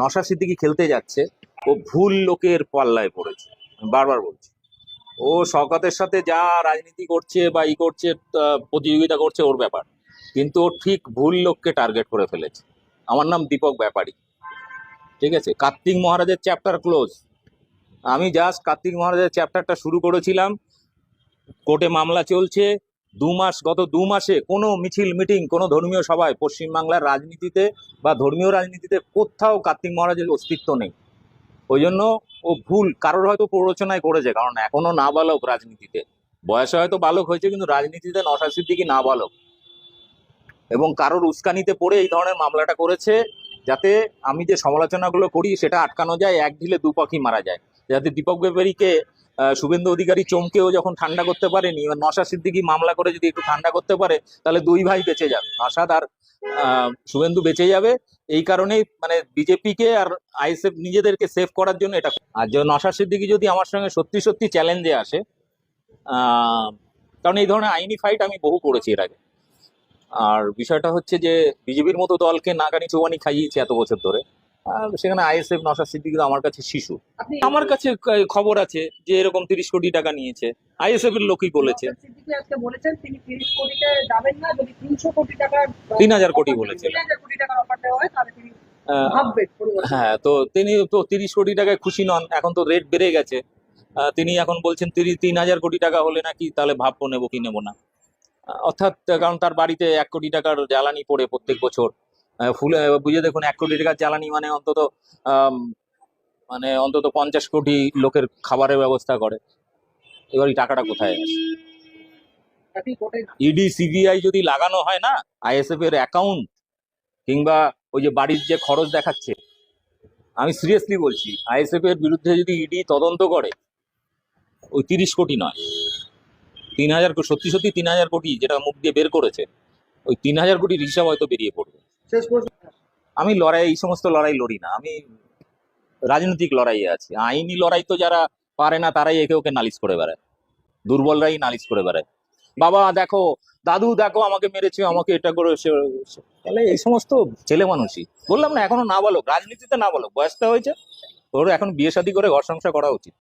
নশা সিদ্দিকি খেলতে যাচ্ছে, ও ভুল লোকের পাল্লায় পড়েছে। বারবার বলছি। ও শওকতের সাথে যা রাজনীতি করছে বা ই করছে প্রতিযোগিতা করছে, ওর ব্যাপার। কিন্তু ও ঠিক ভুল লোককে টার্গেট করে ফেলেছে। আমার নাম দীপক ব্যাপারী। ঠিক আছে? কার্তিক মহারাজের চ্যাপ্টার ক্লোজ আমি জাস্ট কার্তিক মহারাজের চ্যাপ্টারটা শুরু করেছিলাম। কোর্টে মামলা চলছে। দু মাস গত দু মাসে কোনো মিছিল মিটিং কোনো ধর্মীয় সভায় পশ্চিমবাংলার রাজনীতিতে বা ধর্মীয় রাজনীতিতে কোথাও কার্তিক মহারাজের অস্তিত্ব নেই। ওই জন্য ও ভুল কারোর হয়তো প্ররোচনায় করেছে কারণ এখনও নাবালক রাজনীতিতে। বয়সে হয়তো বালক হয়েছে কিন্তু রাজনীতিতে নশা সিদ্দিকি নাবালক। এবং কারোর উস্কানিতে পড়ে এই ধরনের মামলাটা করেছে যাতে আমি যে সমালোচনাগুলো করি সেটা আটকানো যায় এক ঢিলে দু পাখি মারা যায়। যাতে দীপক ব্যাপারীকে আহ, শুভেন্দু অধিকারী চমকেও যখন ঠান্ডা করতে পারেনি, এবার নশা সিদ্দিকি মামলা করে যদি একটু ঠান্ডা করতে পারে, তাহলে দুই ভাই বেঁচে যাবে। নশাদ আর শুভেন্দু বেঁচে যাবে। এই কারণেই মানে বিজেপিকে আর আইএসএফ নিজেদেরকে সেভ করার জন্য এটা আর যে নশা সিদ্দিকি যদি আমার সঙ্গে সত্যি সত্যি চ্যালেঞ্জে আসে কারণ এই ধরনের আইনি ফাইট আমি বহু করেছি এর আগে। আর বিষয়টা হচ্ছে যে বিজেপির মতো দলকে নাগানি চৌবানি খাইয়েছে এত বছর ধরে। সেখানে আইএসএফ নশা সিদ্দিকি আমার কাছে শিশু। আমার কাছে খবর আছে যে এরকম তিরিশ কোটি টাকা নিয়েছে। আইএসএফ এর লোকই বলেছে। তিনি হাজার কোটি দেওয়া হয় তো তিনি তো তিরিশ কোটি টাকায় খুশি নন এখন তো রেট বেড়ে গেছে। তিনি এখন বলছেন তিন হাজার কোটি টাকা হলে নাকি তাহলে ভাববো নেব কি নেব না। অর্থাৎ কারণ তার বাড়িতে এক কোটি টাকার জ্বালানি পড়ে প্রত্যেক বছর। ফুলে বুঝে দেখুন, এক কোটি টাকার জ্বালানি মানে অন্তত মানে অন্তত পঞ্চাশ কোটি লোকের খাবারের ব্যবস্থা করে। এবার এই টাকাটা কোথায় আসে? ইডি, সিবিআই যদি লাগানো হয় না, আইএসএফ এর অ্যাকাউন্ট কিংবা ওই যে বাড়ির যে খরচ দেখাচ্ছে, আমি সিরিয়াসলি বলছি, আইএসএফ এর বিরুদ্ধে যদি ইডি তদন্ত করে, ওই তিরিশ কোটি নয়। তিন হাজার সত্যি সত্যি তিন হাজার কোটি যেটা মুখ দিয়ে বের করেছে, ওই তিন হাজার কোটির হিসাব হয়তো বেরিয়ে পড়বে। শেষ আমি লড়াই, এই সমস্ত লড়াই লড়ি না। আমি রাজনৈতিক লড়াইয়ে আছি। আইনি লড়াই তো যারা পারে না, তারাই একে ওকে নালিশ করে বেড়ায়। দুর্বলরাই নালিশ করে বেড়ায়। বাবা, দেখো, দাদু, দেখো, আমাকে মেরেছে, আমাকে এটা করে তাহলে এই সমস্ত ছেলে মানুষই। বললাম না, এখনও না বলো রাজনীতিতে না বলো বয়সটা হয়েছে, ওর এখন বিয়ে শাদী করে ঘর সংসার করা উচিত।